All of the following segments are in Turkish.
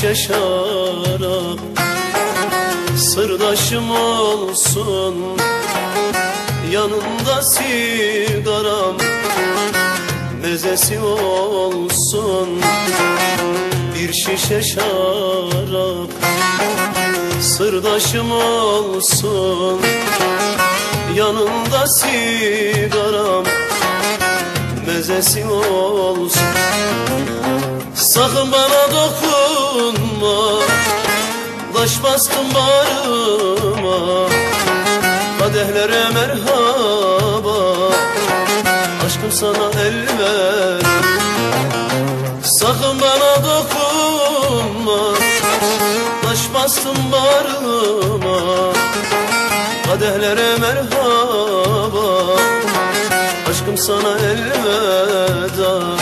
şarap Sırdaşım olsun. Yanında sigaram Mezesi olsun. Bir şişe şarap Sırdaşım olsun. Yanında sigaram Mezesi olsun. Sakın bana dokunma Taş bastım bağrıma. Kadehlere merhaba Aşkım sana el ver. Sakın bana dokunma Taş bastım bağrıma. Kadehlere merhaba Aşkım sana elveda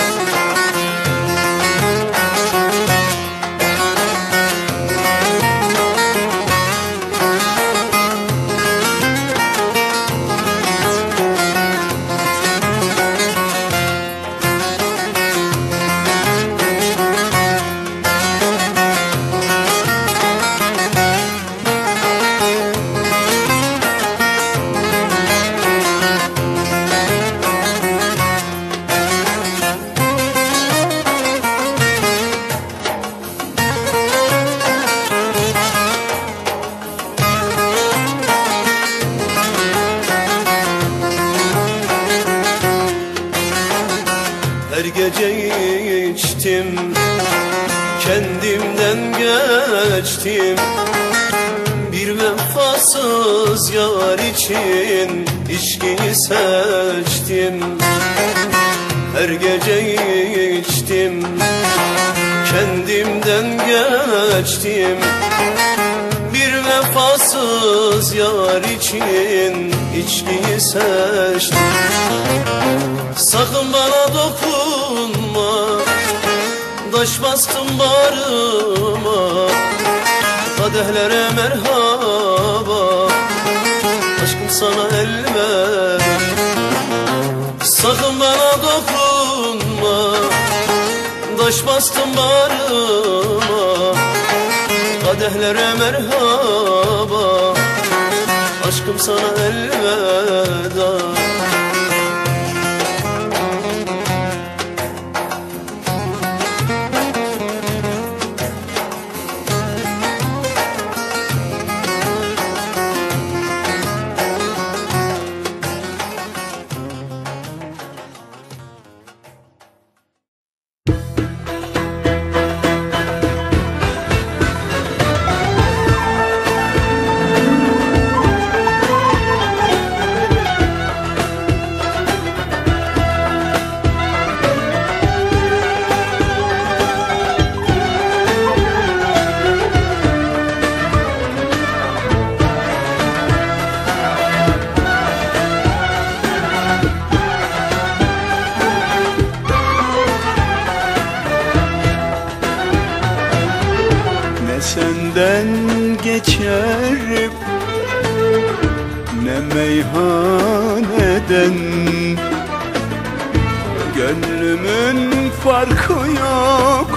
gece içtim. Kendimden geçtim. Bir vefasız yar için içkiyi seçtim. Her gece içtim. Kendimden geçtim vefasız yar için içkiyi seçtim. Sakın bana dokunma Taş bastım bağrıma Kadehlere merhaba Aşkım sana el ver. Sakın bana dokunma Taş bastım bağrıma Kadehlere merhaba. Aşkım sana elveda senden geçer. Ne meyhaneden Gönlümün farkı yok.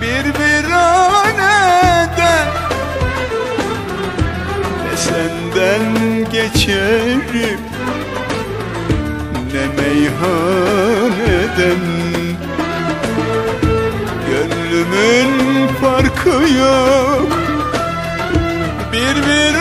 Bir viraneden Ne senden geçer. Ne meyhaneden Gönlümün yok Bir bir